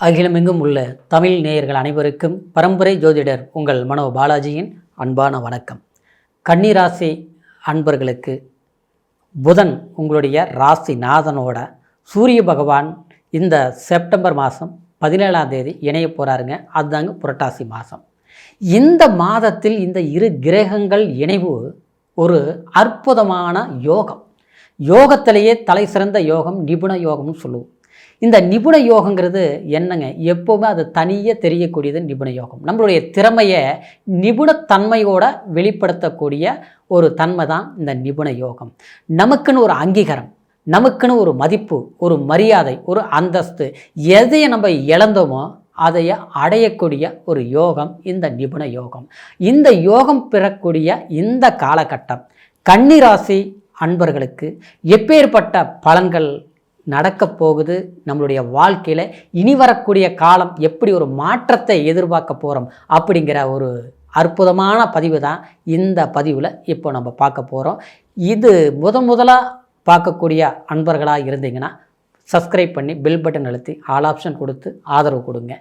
அகிலமெங்கும் உள்ள தமிழ் நேயர்கள் அனைவருக்கும் பரம்பரை ஜோதிடர் உங்கள் மனோ பாலாஜியின் அன்பான வணக்கம். கன்னிராசி அன்பர்களுக்கு புதன் உங்களுடைய ராசி நாதனோட சூரிய பகவான் இந்த செப்டம்பர் மாதம் பதினேழாம் தேதி இணைய போகிறாருங்க அதுதாங்க புரட்டாசி மாதம் இந்த மாதத்தில் இந்த இரு கிரகங்கள் இணைவு ஒரு அற்புதமான யோகம். யோகத்திலேயே தலை சிறந்த யோகம் நிபுண யோகம்னு சொல்லுவோம். இந்த நிபுண யோகங்கிறது என்னங்க? எப்போவுமே அது தனியே தெரியக்கூடியது நிபுண யோகம். நம்மளுடைய திறமையை நிபுணத்தன்மையோட வெளிப்படுத்தக்கூடிய ஒரு தன்மை தான் இந்த நிபுண யோகம். நமக்குன்னு ஒரு அங்கீகாரம் நமக்குன்னு ஒரு மதிப்பு ஒரு மரியாதை ஒரு அந்தஸ்து எதையை நம்ம இழந்தோமோ அதைய அடையக்கூடிய ஒரு யோகம் இந்த நிபுண யோகம். இந்த யோகம் பெறக்கூடிய இந்த காலகட்டம் கன்னிராசி அன்பர்களுக்கு எப்பேற்பட்ட பலன்கள் நடக்கப் போகுது நம்மளுடைய வாழ்க்கையில். இனி வரக்கூடிய காலம் எப்படி ஒரு மாற்றத்தை எதிர்பார்க்க போகிறோம் அப்படிங்கிற ஒரு அற்புதமான பதிவு தான் இந்த பதிவில் இப்போ நம்ம பார்க்க போகிறோம் இது முத முதலாக பார்க்கக்கூடிய அன்பர்களாக இருந்தீங்கன்னா சப்ஸ்கிரைப் பண்ணி பில் பட்டன் அழுத்தி ஆல் ஆப்ஷன் கொடுத்து ஆதரவு கொடுங்க.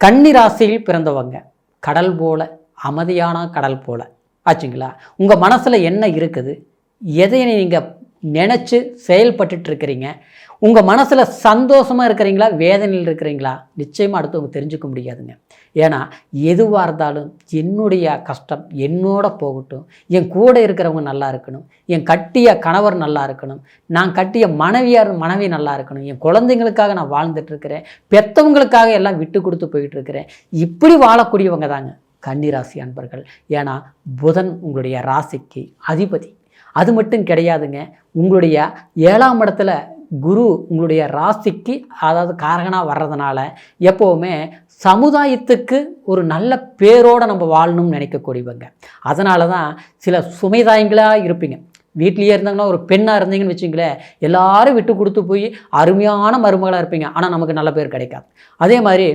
கன்னி ராசியில் பிறந்தவங்க கடல் போல அமைதியான கடல் போல. ஆச்சுங்களா? உங்கள் மனசில் என்ன இருக்குது? எதை நீங்கள் நினச்சி செயல்பட்டு இருக்கிறீங்க உங்கள் மனசில் சந்தோஷமாக இருக்கிறீங்களா? வேதனையில் இருக்கிறீங்களா? நிச்சயமாக அடுத்தவங்க தெரிஞ்சுக்க முடியாதுங்க. ஏன்னா எதுவாக இருந்தாலும் என்னுடைய கஷ்டம் என்னோட போகட்டும். என் கூட இருக்கிறவங்க நல்லா இருக்கணும். என் கட்டிய கணவர் நல்லா இருக்கணும். நான் கட்டிய மனைவியார் மனைவி நல்லா இருக்கணும். என் குழந்தைங்களுக்காக நான் வாழ்ந்துட்டுருக்கிறேன். பெற்றவங்களுக்காக எல்லாம் விட்டு கொடுத்து போயிட்டுருக்கிறேன். இப்படி வாழக்கூடியவங்க தாங்க கன்னிராசி அன்பர்கள். ஏன்னா புதன் உங்களுடைய ராசிக்கு அதிபதி. அது மட்டும் கிடையாதுங்க. உங்களுடைய ஏழாம் இடத்துல குரு உங்களுடைய ராசிக்கு அதாவது காரகனாக வர்றதுனால எப்போவுமே சமுதாயத்துக்கு ஒரு நல்ல பேரோடு நம்ம வாழணும்னு நினைக்கக்கூடியவங்க. அதனால தான் சில சுமைதாயங்களாக இருப்பீங்க. வீட்லேயே இருந்தாங்கன்னா ஒரு பெண்ணாக இருந்தீங்கன்னு வச்சுங்களேன் எல்லாரும் விட்டு கொடுத்து போய் அருமையான மருமகளாக இருப்பீங்க. ஆனால் நமக்கு நல்ல பேர் கிடைக்காது. அதே மாதிரி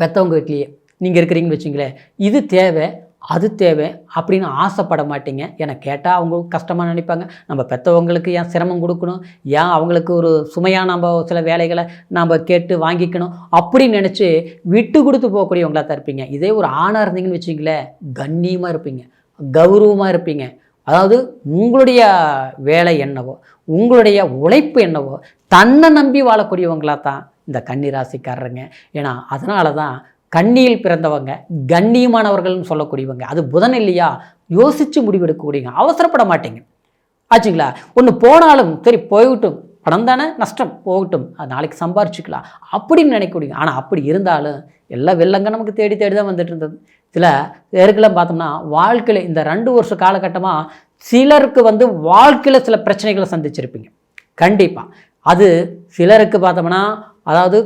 பெற்றவங்க வீட்லேயே நீங்கள் இருக்கிறீங்கன்னு வச்சுங்களேன் இது தேவை. அது தேவை அப்படின்னு ஆசைப்பட மாட்டீங்க. ஏன்னா கேட்டால் அவங்க கஷ்டமாக நினைப்பாங்க. நம்ம பெற்றவங்களுக்கு ஏன் சிரமம் கொடுக்கணும்? ஏன் அவங்களுக்கு ஒரு சுமையாக நம்ம சில வேலைகளை நம்ம கேட்டு வாங்கிக்கணும்? அப்படின்னு நினச்சி விட்டு கொடுத்து போகக்கூடியவங்களா தான் இருப்பீங்க. இதே ஒரு ஆணாக இருந்தீங்கன்னு வச்சிங்களேன் கண்ணியமாக இருப்பீங்க. கௌரவமாக இருப்பீங்க. அதாவது உங்களுடைய வேலை என்னவோ உங்களுடைய உழைப்பு என்னவோ தன்னை நம்பி வாழக்கூடியவங்களாக தான் இந்த கன்னிராசிக்காரருங்க. ஏன்னா அதனால தான் கண்ணியில் பிறந்தவங்க கண்ணியமானவர்கள்னு சொல்லக்கூடியவங்க அது புதன் இல்லையா? யோசித்து முடிவெடுக்கக்கூடியவங்க அவசரப்பட மாட்டீங்க. ஆச்சுங்களா? ஒன்று போனாலும் சரி போய்விட்டும். பணம் தானே? நஷ்டம். போகட்டும். அது நாளைக்கு சம்பாரிச்சுக்கலாம். அப்படின்னு நினைக்கக்கூடிய ஆனால் அப்படி இருந்தாலும் எல்லாம் வெள்ளங்க நமக்கு தேடி தேடி தான் வந்துட்டு இருந்தது. சில பேருக்கெல்லாம் பார்த்தோம்னா வாழ்க்கையில் இந்த ரெண்டு வருஷ காலகட்டமாக சிலருக்கு வந்து வாழ்க்கையில் சில பிரச்சனைகளை சந்திச்சிருப்பீங்க. கண்டிப்பாக அது சிலருக்கு பார்த்தோம்னா அதாவது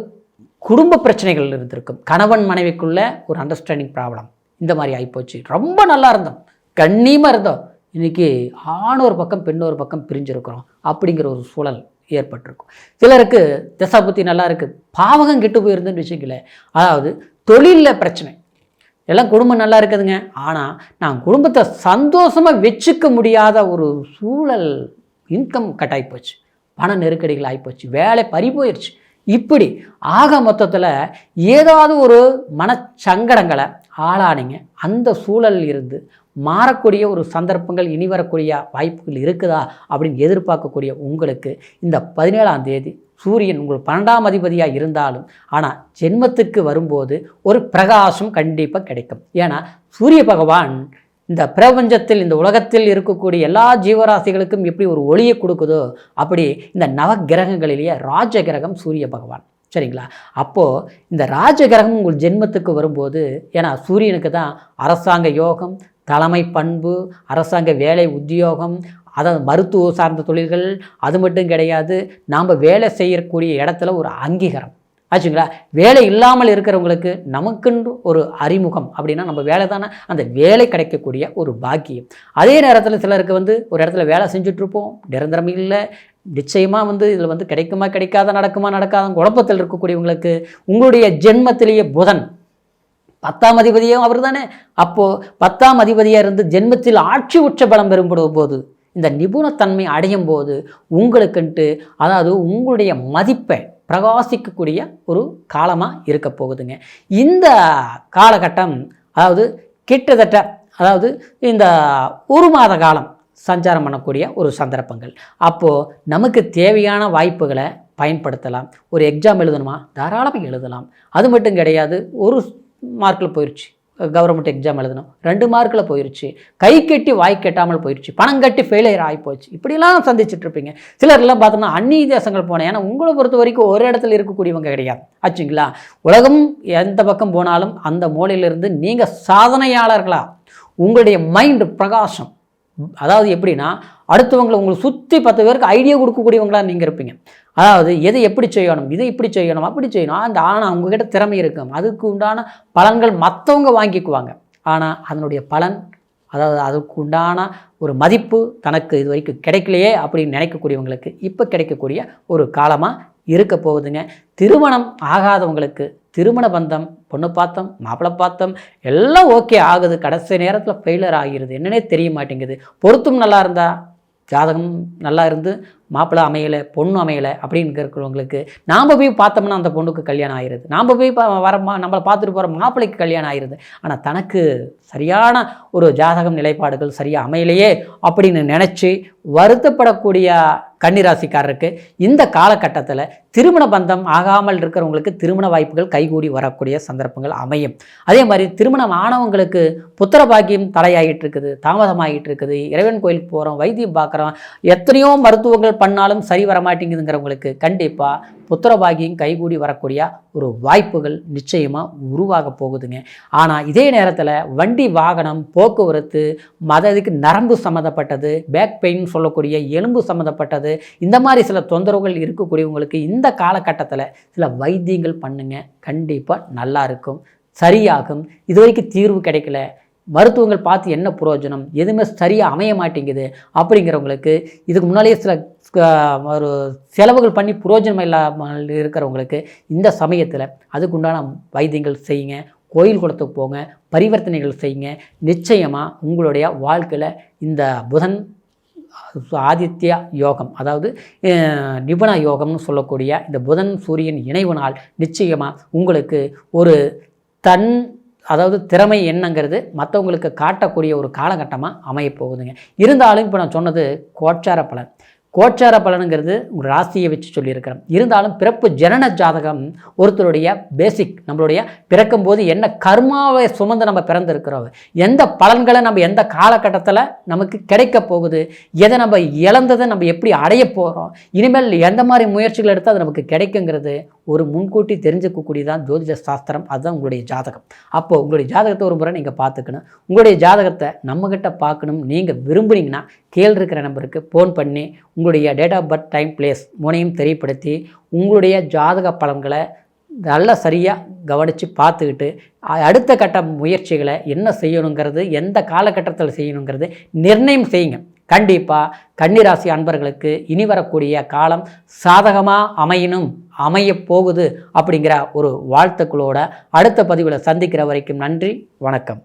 குடும்ப பிரச்சனைகள் இருந்திருக்கும். கணவன் மனைவிக்குள்ள ஒரு அண்டர்ஸ்டாண்டிங் ப்ராப்ளம் இந்த மாதிரி ஆகிப்போச்சு ரொம்ப நல்லா இருந்தோம். கண்ணியமாக இருந்தோம். இன்றைக்கி ஆணோர் பக்கம் பெண் ஒரு பக்கம் பிரிஞ்சிருக்கிறோம். அப்படிங்கிற ஒரு சூழல் ஏற்பட்டிருக்கும். சிலருக்கு திசாபுத்தி நல்லா இருக்குது பாவகம் கெட்டு போயிருந்துன்னு வச்சுக்கல அதாவது தொழிலில் பிரச்சனை. எல்லாம் குடும்பம் நல்லா இருக்குதுங்க. ஆனால் நான் குடும்பத்தை சந்தோஷமாக வச்சுக்க முடியாத ஒரு சூழல் இன்கம் கட் ஆகிப்போச்சு பண நெருக்கடிகள் ஆகிப்போச்சு வேலை பறி போயிடுச்சு இப்படி ஆக மொத்தத்தில் ஏதாவது ஒரு மனச்சங்கடங்களை ஆளானீங்க. அந்த சூழலில் இருந்து மாறக்கூடிய ஒரு சந்தர்ப்பங்கள் இனி வரக்கூடிய வாய்ப்புகள் இருக்குதா அப்படின்னு எதிர்பார்க்கக்கூடிய உங்களுக்கு இந்த பதினேழாம் தேதி சூரியன் உங்கள் பன்னெண்டாம் அதிபதியாக இருந்தாலும் ஆனால் ஜென்மத்துக்கு வரும்போது ஒரு பிரகாசம் கண்டிப்பாக கிடைக்கும். ஏன்னா சூரிய பகவான் இந்த பிரபஞ்சத்தில் இந்த உலகத்தில் இருக்கக்கூடிய எல்லா ஜீவராசிகளுக்கும் எப்படி ஒரு ஒளியை கொடுக்குதோ அப்படி இந்த நவ கிரகங்களிலேயே ராஜ கிரகம் சூரிய பகவான். சரிங்களா? அப்போது இந்த ராஜ கிரகம் உங்கள் ஜென்மத்துக்கு வரும்போது ஏன்னா சூரியனுக்கு தான் அரசாங்க யோகம் தலைமை பண்பு அரசாங்க வேலை உத்தியோகம் அதாவது மருத்துவ சார்ந்த தொழில்கள் அது மட்டும் கிடையாது. நாம் வேலை செய்யக்கூடிய இடத்துல ஒரு அங்கீகாரம். ஆச்சுங்களா? வேலை இல்லாமல் இருக்கிறவங்களுக்கு நமக்குன்னு ஒரு அறிமுகம் அப்படின்னா நம்ம வேலை தானே? அந்த வேலை கிடைக்கக்கூடிய ஒரு பாக்கியம். அதே நேரத்தில் சிலருக்கு வந்து ஒரு இடத்துல வேலை செஞ்சுட்ருப்போம். நிரந்தரம் இல்லை. நிச்சயமாக வந்து இதில் வந்து கிடைக்குமா கிடைக்காத நடக்குமா நடக்காத குழப்பத்தில் இருக்கக்கூடியவங்களுக்கு உங்களுடைய ஜென்மத்திலேயே புதன். பத்தாம் அதிபதியும் அவர் தானே. அப்போது பத்தாம் அதிபதியாக இருந்து ஜென்மத்தில் ஆட்சி உச்ச பலம் பெறும்படும் போது இந்த நிபுணத்தன்மை அடையும் போது உங்களுக்குன்ட்டு அதாவது உங்களுடைய மதிப்பை பிரகாசிக்கக்கூடிய ஒரு காலமாக இருக்க போகுதுங்க. இந்த காலகட்டம் அதாவது கிட்டத்தட்ட அதாவது இந்த ஒரு மாத காலம் சஞ்சாரம் பண்ணக்கூடிய ஒரு சந்தர்ப்பங்கள். அப்போது நமக்கு தேவையான வாய்ப்புகளை பயன்படுத்தலாம். ஒரு எக்ஸாம் எழுதணுமா? தாராளமாக எழுதலாம். அது மட்டும் கிடையாது ஒரு மார்க்கில் போயிடுச்சு கவர்மெண்ட் எக்ஸாம் எழுதணும். ரெண்டு மார்க்கில் போயிடுச்சு கை கட்டி வாய் கெட்டாமல் போயிடுச்சு பணம் கட்டி ஃபெயிலியர் ஆகி போச்சு இப்படிலாம் சந்திச்சுட்டு இருப்பீங்க. சிலர்லாம் பார்த்தோம்னா அந்நிய தேசங்கள் போனேன். ஏன்னா உங்களை பொறுத்த வரைக்கும் ஒரு இடத்துல இருக்கக்கூடியவங்க கிடையாது. ஆச்சுங்களா? உலகம் எந்த பக்கம் போனாலும் அந்த மூலையிலிருந்து நீங்கள் சாதனையாளர்களாக உங்களுடைய மைண்டு பிரகாசம். அதாவது எப்படின்னா அடுத்தவங்களை உங்களை சுற்றி பத்து பேருக்கு ஐடியா கொடுக்கக்கூடியவங்களா நீங்கள் இருப்பீங்க. அதாவது எதை எப்படி செய்யணும் இதை இப்படி செய்யணும் அப்படி செய்யணும். அந்த ஆனால் அவங்கக்கிட்ட திறமை இருக்கும். அதுக்கு உண்டான பலன்கள் மற்றவங்க வாங்கிக்குவாங்க. ஆனால் அதனுடைய பலன் அதாவது அதுக்கு உண்டான ஒரு மதிப்பு தனக்கு இது வரைக்கும் கிடைக்கலையே அப்படின்னு நினைக்கக்கூடியவங்களுக்கு இப்போ கிடைக்கக்கூடிய ஒரு காலமாக இருக்க போகுதுங்க. திருமணம் ஆகாதவங்களுக்கு திருமண பந்தம் பொண்ணு பார்த்தோம் மாப்பிள்ளை பார்த்தோம் எல்லாம் ஓகே ஆகுது. கடைசி நேரத்தில் ஃபெயிலர் ஆகிருது. என்னன்னே தெரிய மாட்டேங்குது. பொருத்தும் நல்லா இருந்தா ஜாதகம் நல்லா இருந்து மாப்பிள்ளை அமையலை பொண்ணு அமையலை அப்படின்னு இருக்கிறவங்களுக்கு நாம் போய் பார்த்தோம்னா அந்த பொண்ணுக்கு கல்யாணம் ஆயிடுது நாம் போய் வர மா நம்மளை பார்த்துட்டு போகிற மாப்பிள்ளைக்கு கல்யாணம் ஆயிடுது ஆனால் தனக்கு சரியான ஒரு ஜாதகம் நிலைப்பாடுகள் சரியாக அமையலையே அப்படின்னு நினச்சி வருத்தப்படக்கூடிய கன்னிராசிக்காரருக்கு இந்த காலகட்டத்தில் திருமண பந்தம் ஆகாமல் இருக்கிறவங்களுக்கு திருமண வாய்ப்புகள் கைகூடி வரக்கூடிய சந்தர்ப்பங்கள் அமையும். அதே மாதிரி திருமணம் ஆனவங்களுக்கு புத்திர பாக்கியம் தலையாகிட்டு இருக்குது தாமதமாகிட்டு இருக்குது. இறைவன் கோயிலுக்கு போகிறோம் வைத்தியம் பார்க்குறோம் எத்தனையோ மருத்துவங்கள் பண்ணாலும் சரி வர மாட்டேங்குதுங்கிறவங்களுக்கு கண்டிப்பாக புத்திரபாகியம் கைகூடி வரக்கூடிய ஒரு வாய்ப்புகள் நிச்சயமாக உருவாக போகுதுங்க. ஆனால் இதே நேரத்தில் வண்டி வாகனம் போக்குவரத்து மதத்துக்கு நரம்பு சம்மந்தப்பட்டது பேக் பெயின் சொல்லக்கூடிய எலும்பு சம்மந்தப்பட்டது இந்த மாதிரி சில தொந்தரவுகள் இருக்கக்கூடியவங்களுக்கு இந்த காலகட்டத்தில் சில வைத்தியங்கள் பண்ணுங்க. கண்டிப்பாக நல்லா இருக்கும். சரியாகும். இது வரைக்கும் தீர்வு கிடைக்கல. மருத்துவங்கள் பார்த்து என்ன பிரயோஜனம்? எதுவுமே சரியாக அமைய மாட்டேங்குது அப்படிங்கிறவங்களுக்கு இதுக்கு முன்னாலேயே சில ஒரு செலவுகள் பண்ணி புரோஜனம் இல்லாமல் இருக்கிறவங்களுக்கு இந்த சமயத்தில் அதுக்குண்டான வைத்தியங்கள் செய்யுங்க. கோயில் குளத்துக்கு போங்க பரிவர்த்தனைகள் செய்யுங்க. நிச்சயமாக உங்களுடைய வாழ்க்கையில் இந்த புதன் ஆதித்ய யோகம் அதாவது நிபுணா நிபுண யோகம்னு சொல்லக்கூடிய இந்த புதன் சூரியன் இணைவு நாள் நிச்சயமாக உங்களுக்கு ஒரு தன் அதாவது திறமை என்னங்கிறது மற்றவங்களுக்கு காட்டக்கூடிய ஒரு காலகட்டமாக அமையப்போகுதுங்க. இருந்தாலும் இப்போ நான் சொன்னது கோச்சார பலன். கோச்சார பலனுங்கிறது உங்கள் ராசியை வச்சு சொல்லியிருக்கிறோம் இருந்தாலும் பிறப்பு ஜனன ஜாதகம் ஒருத்தருடைய பேசிக் நம்மளுடைய பிறக்கும்போது என்ன கர்மாவை சுமந்து நம்ம பிறந்திருக்கிறோம். எந்த பலன்களை நம்ம எந்த காலகட்டத்தில் நமக்கு கிடைக்க போகுது எதை நம்ம இழந்ததை நம்ம எப்படி அடைய போகிறோம் இனிமேல் எந்த மாதிரி முயற்சிகள் எடுத்தால் அது நமக்கு கிடைக்குங்கிறது ஒரு முன்கூட்டி தெரிஞ்சுக்கக்கூடியதான் ஜோதிட சாஸ்திரம். அதுதான் உங்களுடைய ஜாதகம். அப்போது உங்களுடைய ஜாதகத்தை ஒரு முறை நீங்கள் பார்த்துக்கணும். உங்களுடைய ஜாதகத்தை நம்மக்கிட்ட பார்க்கணும். நீங்கள் விரும்புனீங்கன்னா கீழே இருக்கிற நம்பருக்கு ஃபோன் பண்ணி உங்களுடைய date of birth time place மூணையும் தெரியப்படுத்தி உங்களுடைய ஜாதக பலன்களை நல்லா சரியாக கவனித்து பார்த்துக்கிட்டு அடுத்த கட்ட முயற்சிகளை என்ன செய்யணுங்கிறது எந்த காலகட்டத்தில் செய்யணுங்கிறது நிர்ணயம் செய்யுங்க. கண்டிப்பாக கன்னிராசி அன்பர்களுக்கு இனி வரக்கூடிய காலம் சாதகமாக அமையணும் அமையப் போகுது அப்படிங்கிற ஒரு வாழ்த்துக்களோட அடுத்த பதிவில் சந்திக்கிற வரைக்கும் நன்றி வணக்கம்.